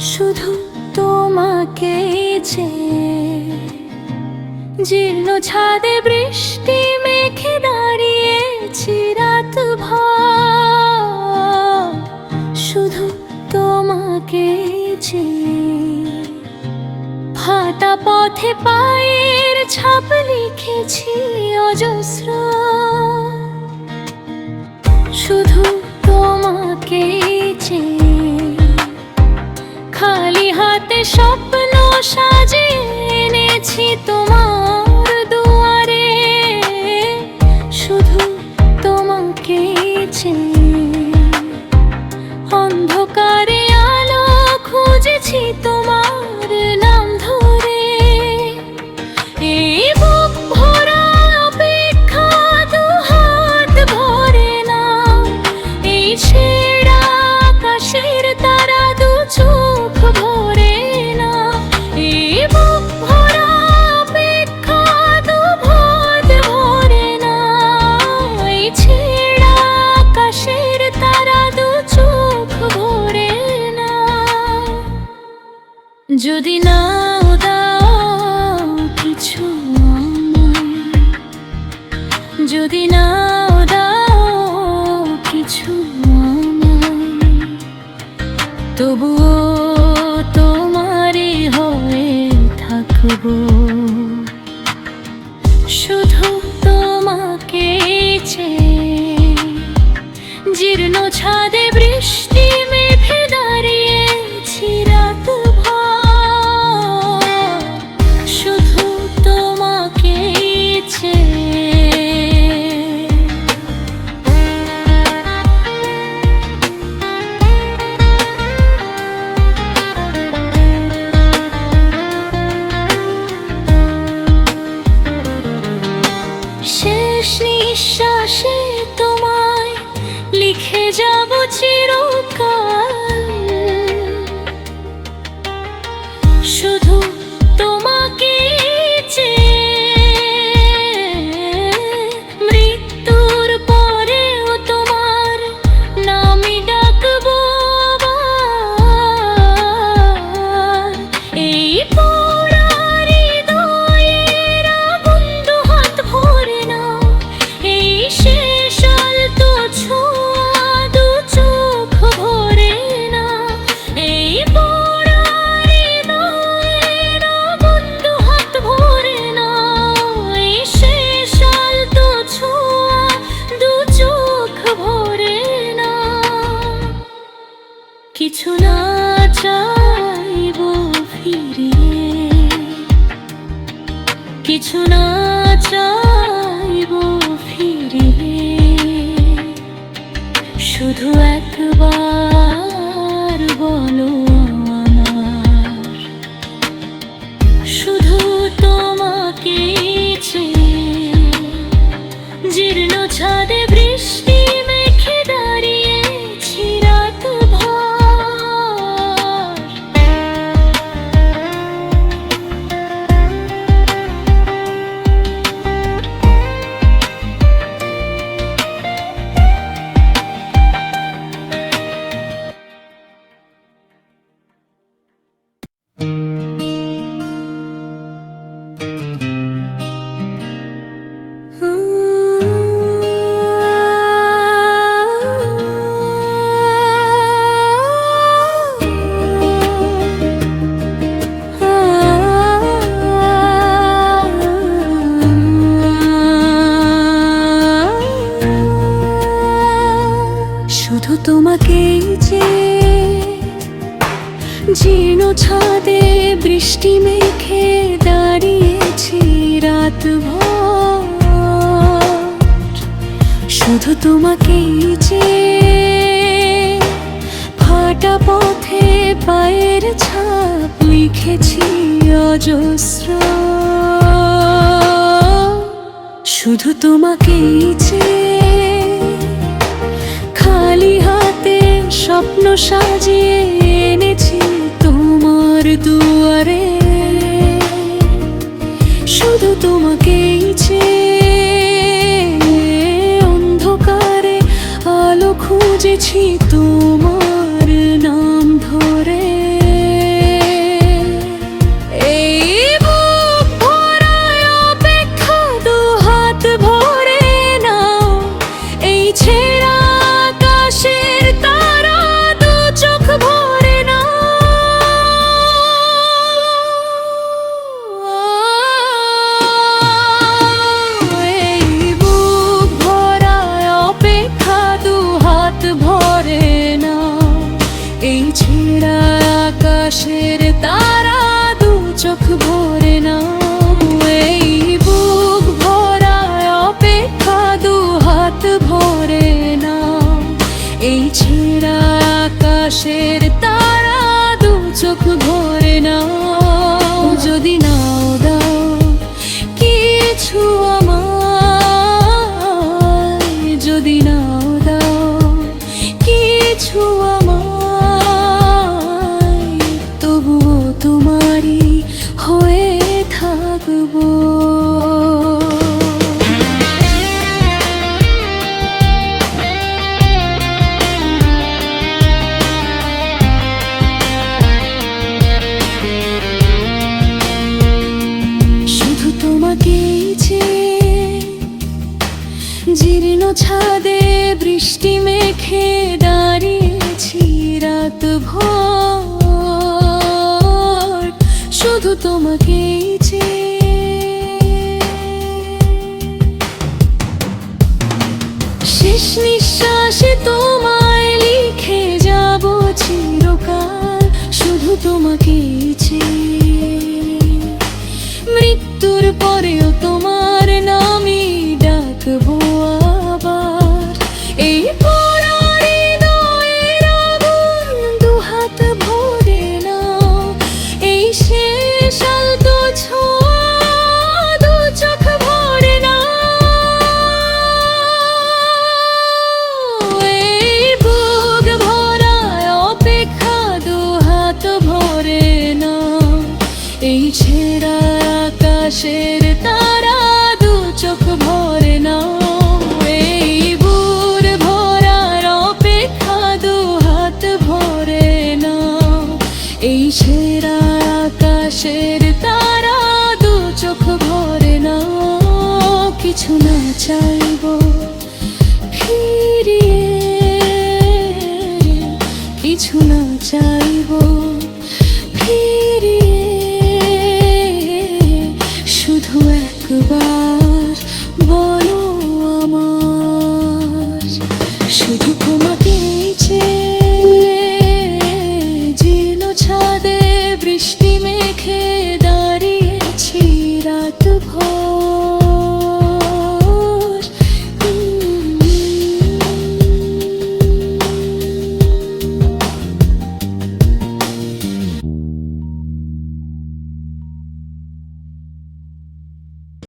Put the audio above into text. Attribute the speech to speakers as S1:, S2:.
S1: শুধু তোমাকে যে জীর্ণ ছাদে বৃষ্টি মেখে দাঁড়িয়েছি রাত শুধু তোমাকে যে ফাটা পথে পায়ের ছাপ লিখেছি অজস্র। শুধু তোমাকে যে খালি হাতে স্বপ্ন সাজিয়ে এনেছি তোমার যদি নাও দাও কিছু তবুও তোমারই হয়ে থাকব। শুধু তোমাকে চেয়ে জীর্ণ ছাদে যাব চিরকাল কিছু না চাইব ফিরে। কিছু না চাইব ফিরে। শুধু একবার বলো। বৃষ্টি মেঘে দাঁড়িয়েছি রাত শুধু তোমাকেই যে ফাটা পথে পায়ের ছাপ লিখেছি অজস্র। শুধু তোমাকেই যে খালি হাতে স্বপ্ন সাজিয়ে তোমার দুয়ারে শুধু তোমাকেই অন্ধকারে আলো খুঁজেছি তোমার ভরে না এই ছেঁড়া আকাশের তারা দু চোখ ধরে না যদি নাও দাও কিছু শুধু তোমাকেই শেষ নিঃশ্বাসে তোমায় লিখে যাব চিরকাল, শুধু তোমাকেই চেয়ে মৃত্যুর পরেও তোমার নামই ডাকবো। আকাশের তারা দু চোখ ভরে না এই বুর ভরার অপেক্ষা দু হাত ভরে না এই সেরা আকাশের রাত ভোর